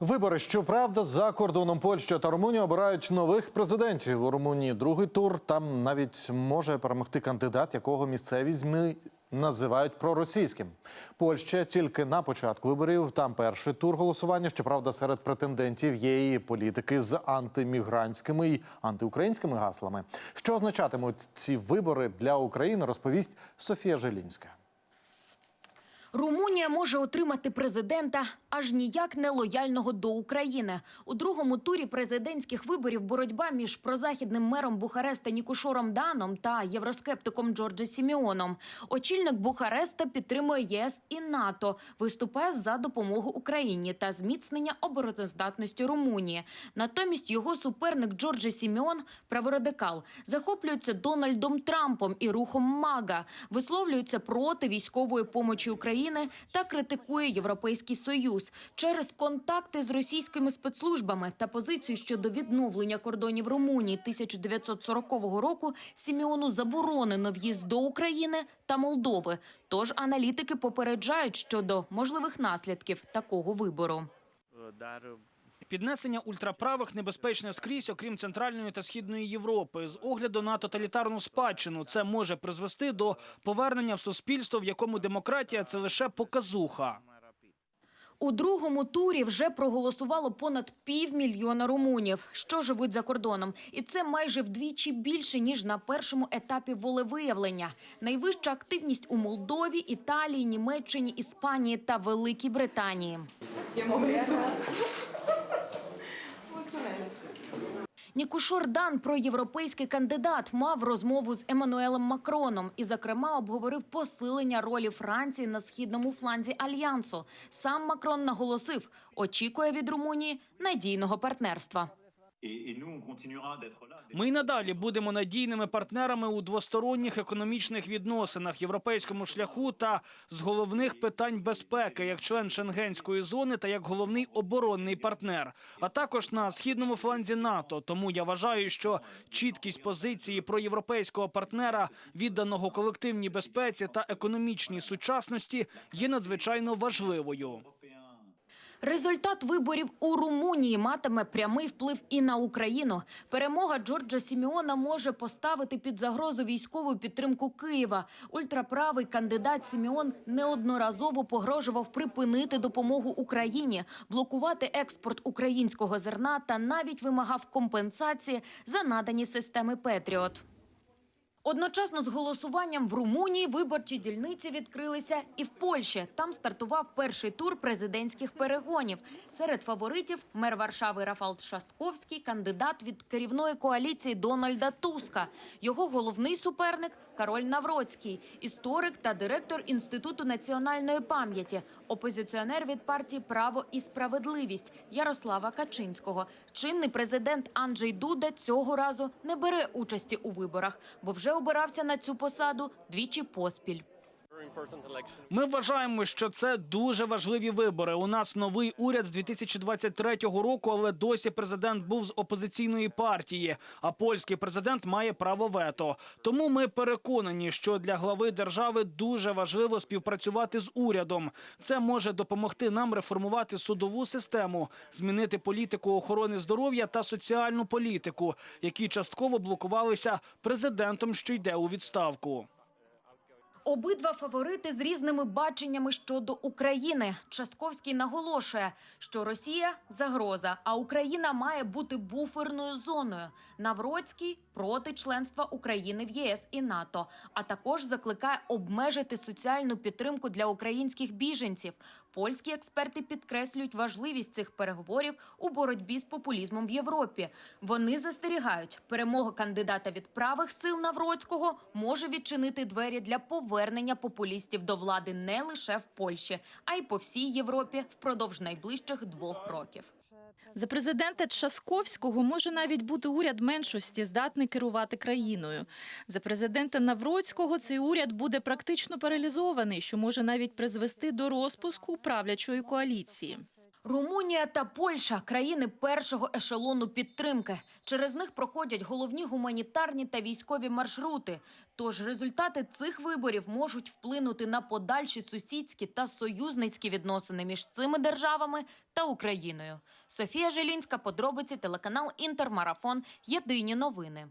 Вибори, щоправда, за кордоном Польща та Румунія обирають нових президентів. У Румунії другий тур. Там навіть може перемогти кандидат, якого місцеві змі називають проросійським. Польща тільки на початку виборів. Там перший тур голосування. Щоправда, серед претендентів є і політики з антимігрантськими і антиукраїнськими гаслами. Що означатимуть ці вибори для України, розповість Софія Желінська. Румунія може отримати президента аж ніяк не лояльного до України. У другому турі президентських виборів боротьба між прозахідним мером Бухареста Нікушором Даном та євроскептиком Джорджі Сіміоном. Очільник Бухареста підтримує ЄС і НАТО, виступає за допомогу Україні та зміцнення обороноздатності Румунії. Натомість його суперник Джорджі Сіміон, праворадикал, захоплюється Дональдом Трампом і рухом МАГА, висловлюється проти військової помочі України та критикує Європейський Союз через контакти з російськими спецслужбами та позицію щодо відновлення кордонів Румунії 1940 року. Сіміону заборонено в'їзд до України та Молдови. Тож аналітики попереджають щодо можливих наслідків такого вибору. Піднесення ультраправих небезпечне скрізь, окрім центральної та східної Європи. З огляду на тоталітарну спадщину це може призвести до повернення в суспільство, в якому демократія це лише показуха. У другому турі вже проголосувало понад півмільйона румунів, що живуть за кордоном, і це майже вдвічі більше ніж на першому етапі волевиявлення. Найвища активність у Молдові, Італії, Німеччині, Іспанії та Великій Британії. Нікушор Дан, проєвропейський кандидат, мав розмову з Еммануелем Макроном і, зокрема, обговорив посилення ролі Франції на східному фланзі альянсу. Сам Макрон наголосив, очікує від Румунії надійного партнерства. Là. Ми й надалі будемо надійними партнерами у двосторонніх економічних відносинах, європейському шляху та з головних питань безпеки, як член Шенгенської зони та як головний оборонний партнер, а також на східному фланзі НАТО. Тому я вважаю, що чіткість позиції про європейського партнера, відданого колективній безпеці та економічній сучасності, є надзвичайно важливою. Результат виборів у Румунії матиме прямий вплив і на Україну. Перемога Джорджа Сіміона може поставити під загрозу військову підтримку Києва. Ультраправий кандидат Сіміон неодноразово погрожував припинити допомогу Україні, блокувати експорт українського зерна та навіть вимагав компенсації за надані системи Петріот. Одночасно з голосуванням в Румунії виборчі дільниці відкрилися і в Польщі. Там стартував перший тур президентських перегонів. Серед фаворитів мер Варшави Рафал Шастковський, кандидат від керівної коаліції Дональда Туска. Його головний суперник Кароль Навроцький, історик та директор Інституту національної пам'яті, опозиціонер від партії Право і справедливість Ярослава Качинського. Чинний президент Анджей Дуда цього разу не бере участі у виборах, бо вже обирався на цю посаду двічі поспіль. Ми вважаємо, що це дуже важливі вибори. У нас новий уряд з 2023 року, але досі президент був з опозиційної партії. А польський президент має право вето. Тому ми переконані, що для глави держави дуже важливо співпрацювати з урядом. Це може допомогти нам реформувати судову систему, змінити політику охорони здоров'я та соціальну політику, які частково блокувалися президентом, що йде у відставку. Обидва фаворити з різними баченнями щодо України. Часковський наголошує, що Росія загроза, а Україна має бути буферною зоною. Навроцький проти членства України в ЄС і НАТО, а також закликає обмежити соціальну підтримку для українських біженців. Польські експерти підкреслюють важливість цих переговорів у боротьбі з популізмом в Європі. Вони застерігають, перемога кандидата від правих сил Навроцького може відчинити двері для повернення популістів до влади не лише в Польщі, а й по всій Європі впродовж найближчих двох років. За президента Часковського може навіть бути уряд меншості, здатний керувати країною. За президента Навроцького цей уряд буде практично паралізований, що може навіть призвести до розпуску правлячої коаліції. Румунія та Польща країни першого ешелону підтримки. Через них проходять головні гуманітарні та військові маршрути. Тож результати цих виборів можуть вплинути на подальші сусідські та союзницькі відносини між цими державами та Україною. Софія Желінська, подробиці, телеканал Інтермарафон. Єдині новини.